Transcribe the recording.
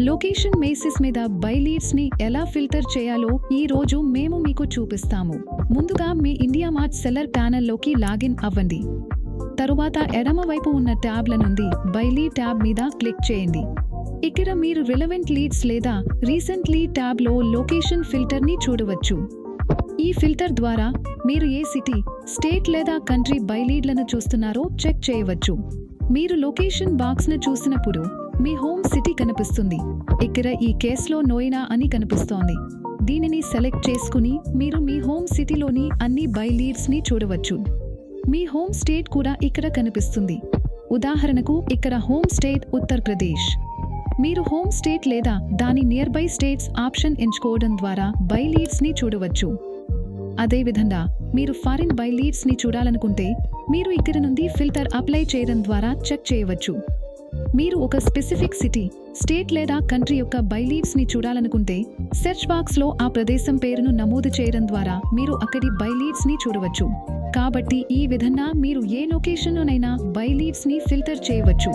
Location మేసిస్ మీద buy లీడ్స్ని ఎలా ఫిల్టర్ చేయాలో ఈ రోజు మేము మీకు చూపిస్తాము. ముందుగా మీ ఇండియా మార్ట్ సెల్లర్ ప్యానెల్లోకి లాగిన్ అవ్వండి. తరువాత ఎడమ వైపు ఉన్న ట్యాబ్ల నుండి బై ట్యాబ్ మీద క్లిక్ చేయండి. ఇక్కడ మీరు రిలవెంట్ లీడ్స్ లేదా రీసెంట్లీ ట్యాబ్లో లొకేషన్ ఫిల్టర్ని చూడవచ్చు. ఈ ఫిల్టర్ ద్వారా మీరు ఏ సిటీ స్టేట్ లేదా కంట్రీ బైలీడ్లను చూస్తున్నారో చెక్ చేయవచ్చు. మీరు లొకేషన్ బాక్స్ను చూసినప్పుడు మీ హోమ్ సిటీ కనిపిస్తుంది. ఇక్కడ ఈ కేసులో నోయినా అని కనిపిస్తోంది. దీనిని సెలెక్ట్ చేసుకుని మీరు మీ హోమ్ సిటీలోని అన్ని బై లీడ్స్ని చూడవచ్చు. మీ హోమ్ స్టేట్ కూడా ఇక్కడ కనిపిస్తుంది. ఉదాహరణకు ఇక్కడ హోమ్ స్టేట్ ఉత్తరప్రదేశ్ మీరు హోమ్ స్టేట్ లేదా దాని నియర్ బై స్టేట్స్ ఆప్షన్ ఎంచుకోవడం ద్వారా బై ని చూడవచ్చు. అదేవిధంగా మీరు ఫారిన్ బై లీడ్స్ని చూడాలనుకుంటే మీరు ఇక్కడ నుండి ఫిల్టర్ అప్లై చేయడం ద్వారా చెక్ చేయవచ్చు. మీరు ఒక స్పెసిఫిక్ సిటీ స్టేట్ లేదా కంట్రీ యొక్క బైలీవ్స్ని చూడాలనుకుంటే సెర్చ్ బాక్స్లో ఆ ప్రదేశం పేరును నమోదు చేయడం ద్వారా మీరు అక్కడి బైలీవ్స్ని చూడవచ్చు. కాబట్టి ఈ విధంగా మీరు ఏ లొకేషన్లోనైనా బైలీవ్స్ని ఫిల్టర్ చేయవచ్చు.